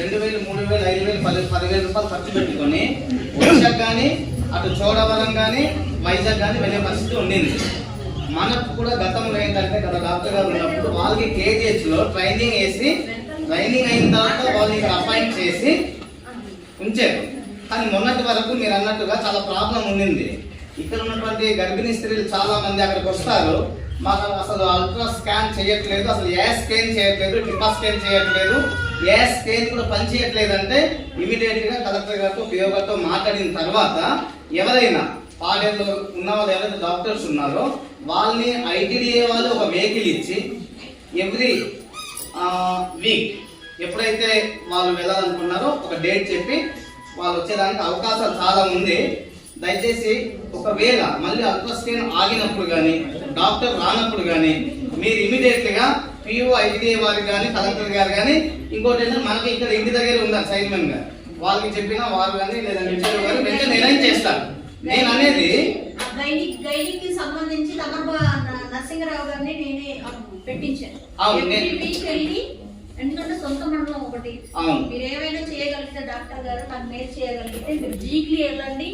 రెండు వేలు మూడు వేలు ఐదు వేలు పది పదివేల రూపాయలు ఖర్చు పెట్టుకొని ఒడిశాకు కానీ అటు చోడవరం కానీ వైజాగ్ కానీ వెళ్ళే పరిస్థితి ఉండింది. మనకు కూడా గతంలో ఏంటంటే గత డాక్టర్ గారు ఉన్నప్పుడు వాళ్ళకి కేజీహెచ్లో ట్రైనింగ్ వేసి ట్రైనింగ్ అయిన తర్వాత వాళ్ళకి అపాయింట్ చేసి ఉంచారు. కానీ మొన్నటి వరకు మీరు అన్నట్టుగా చాలా ప్రాబ్లం ఉండింది. ఇక్కడ ఉన్నటువంటి గర్భిణీ స్త్రీలు చాలా మంది అక్కడికి వస్తారు. మాకు అసలు అల్ట్రా స్కాన్ చేయట్లేదు అసలు ఏ స్కాన్ చేయట్లేదు టిపా స్కాన్ చేయట్లేదు. ఏ స్కేల్ కూడా పనిచేయట్లేదంటే చేయట్లేదు అంటే ఇమీడియట్గా కలెక్టర్ గారితో పిఓ మాట్లాడిన తర్వాత ఎవరైనా పాడేలో ఉన్న వాళ్ళు ఎవరైతే డాక్టర్స్ ఉన్నారో వాళ్ళని ఐటీడీఏ వాళ్ళు ఒక వెహికల్ ఇచ్చి ఎవ్రీ వీక్ ఎప్పుడైతే వాళ్ళు వెళ్ళాలనుకున్నారో ఒక డేట్ చెప్పి వాళ్ళు వచ్చేదానికి అవకాశాలు చాలా ఉంది. దయచేసి ఒకవేళ మళ్ళీ అల్ట్రాస్కాన్ ఆగినప్పుడు కానీ డాక్టర్ రానప్పుడు కానీ మీరు ఇమీడియట్గా పిఓ ఐటీఐ వారికి కానీ కలెక్టర్ గారు కానీ ఇంకోటి ఏంటంటే మనకి ఇక్కడ ఇంటి దగ్గర ఉన్నారు సైన్మెన్ గారు వాళ్ళకి చెప్పినా వారు కానీ లేదా మిర్చి గారు వెంటనే నిర్ణయం చేస్తారు. నేను అనేది సంబంధించి తమరు నరసింహరావు గారిని నేనే పెట్టించాను. వెళ్ళి ఎందుకంటే సొంత మండలం ఒకటి. మీరు ఏమైనా చేయగలిగితే డాక్టర్ గారు నాకు మేలు చేయగలిగితే మీరు వీక్లీ వెళ్ళండి.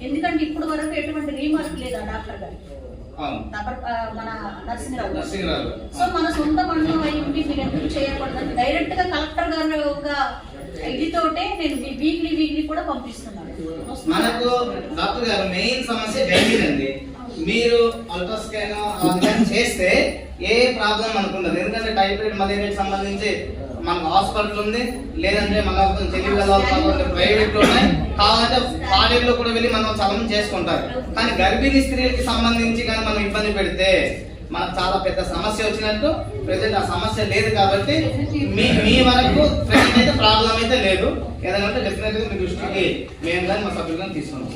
ఎందుకంటే ఇప్పుడు వరకు ఎటువంటి రీమార్క్ లేదు ఆ డాక్టర్ గారు అవును తమరు ఆ, మన నరసింహరావు. నరసింహరావు. సో మన సొంత మండలం అయి ఉండి మీరు ఎందుకు చేయకూడదని డైరెక్ట్గా కలెక్టర్ గారు ఒక ఇదితోటే నేను వీక్లీ వీక్లీ కూడా పంపిస్తున్నాను. మనకు డాక్టర్ గారు మెయిన్ సమస్య గైనిక్ అండి మీరు అల్ట్రాస్కాన్ స్కాన్ చేస్తే ఏ ప్రాబ్లం ఉండదు. ఎందుకంటే టైఫాయిడ్ మలేరియాకి సంబంధించి మనకు హాస్పిటల్ ఉంది లేదంటే మన తెలివి ప్రైవేట్లో ఉన్నాయి. కావాలంటే పాడేల్లో కూడా వెళ్ళి మనం చలనం చేసుకుంటారు. కానీ గర్భిణీ స్త్రీలకి సంబంధించి కానీ మనం ఇబ్బంది పెడితే మనకు చాలా పెద్ద సమస్య వచ్చినట్టు ప్రజెంట్ ఆ సమస్య లేదు కాబట్టి మీ మీ వరకు ప్రజెంట్ అయితే ప్రాబ్లం అయితే లేదు. ఏదైనా డెఫినెట్గా మీ దృష్టికి మేము కానీ మా సభ్యులు కానీ తీసుకున్నాం.